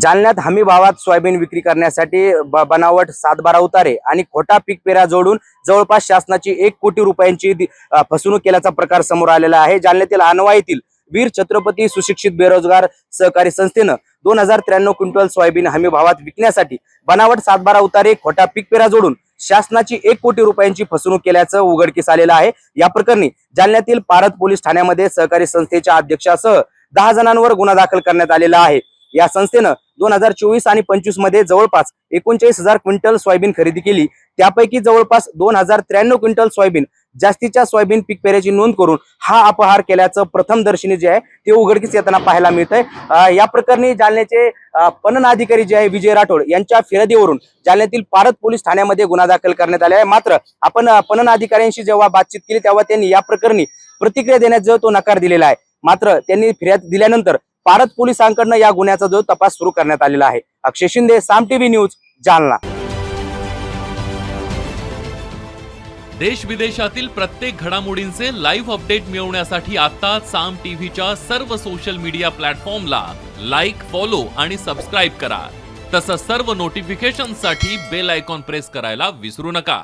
जालन्यात हमी भावात सोयाबीन विक्री करण्यासाठी बनावट सातबारा उतारे आणि खोटा पीक पेरा जोडून जवळपास शासनाची एक कोटी रुपयांची फसवणूक केल्याचा प्रकार समोर आलेला आहे. जालन्यातील आनवा येथील वीर छत्रपती सुशिक्षित बेरोजगार सहकारी संस्थेनं दोन हजार त्र्याण्णव क्विंटल सोयाबीन हमी भावात विकण्यासाठी बनावट सातबारा उतारे खोटा पीक पेरा जोडून शासनाची एक कोटी रुपयांची फसवणूक केल्याचं उघडकीस आलेलं आहे. या प्रकरणी जालन्यातील पारद पोलीस ठाण्यामध्ये सहकारी संस्थेच्या अध्यक्षासह दहा जणांवर गुन्हा दाखल करण्यात आलेला आहे. या संस्थेनं दोन हजार चोवीस आणि पंचवीसमध्ये जवळपास एकोणचाळीस हजार क्विंटल सोयाबीन खरेदी केली. त्यापैकी जवळपास दोन हजार त्र्याण्णव क्विंटल सोयाबीन जास्तीच्या सोयाबीन पीक पेऱ्याची नोंद करून हा अपहार केल्याचं प्रथम दर्शनी जे आहे ते उघडकीस येताना पाहायला मिळत आहे या प्रकरणी जालन्याचे पणन अधिकारी जे आहे विजय राठोड यांच्या फिर्यादीवरून जालन्यातील पारत पोलीस ठाण्यामध्ये गुन्हा दाखल करण्यात आला आहे. मात्र आपण पणन अधिकाऱ्यांशी जेव्हा बातचीत केली तेव्हा त्यांनी या प्रकरणी प्रतिक्रिया देण्याचा तो नकार दिलेला आहे. मात्र त्यांनी फिर्याद दिल्यानंतर पारद पोलिसांकडनं या गुन्ह्याचा जो तपास सुरू करण्यात आलेला आहे. Akshay Shinde Saam TV news Jalna. देश विदेशातील प्रत्येक घडामोडींचे लाईव्ह अपडेट मिळवण्यासाठी आता साम टीव्हीच्या सर्व सोशल मीडिया प्लॅटफॉर्मला लाईक फॉलो आणि सबस्क्राईब करा. तसंच सर्व नोटिफिकेशनसाठी बेल आयकॉन प्रेस करायला विसरू नका.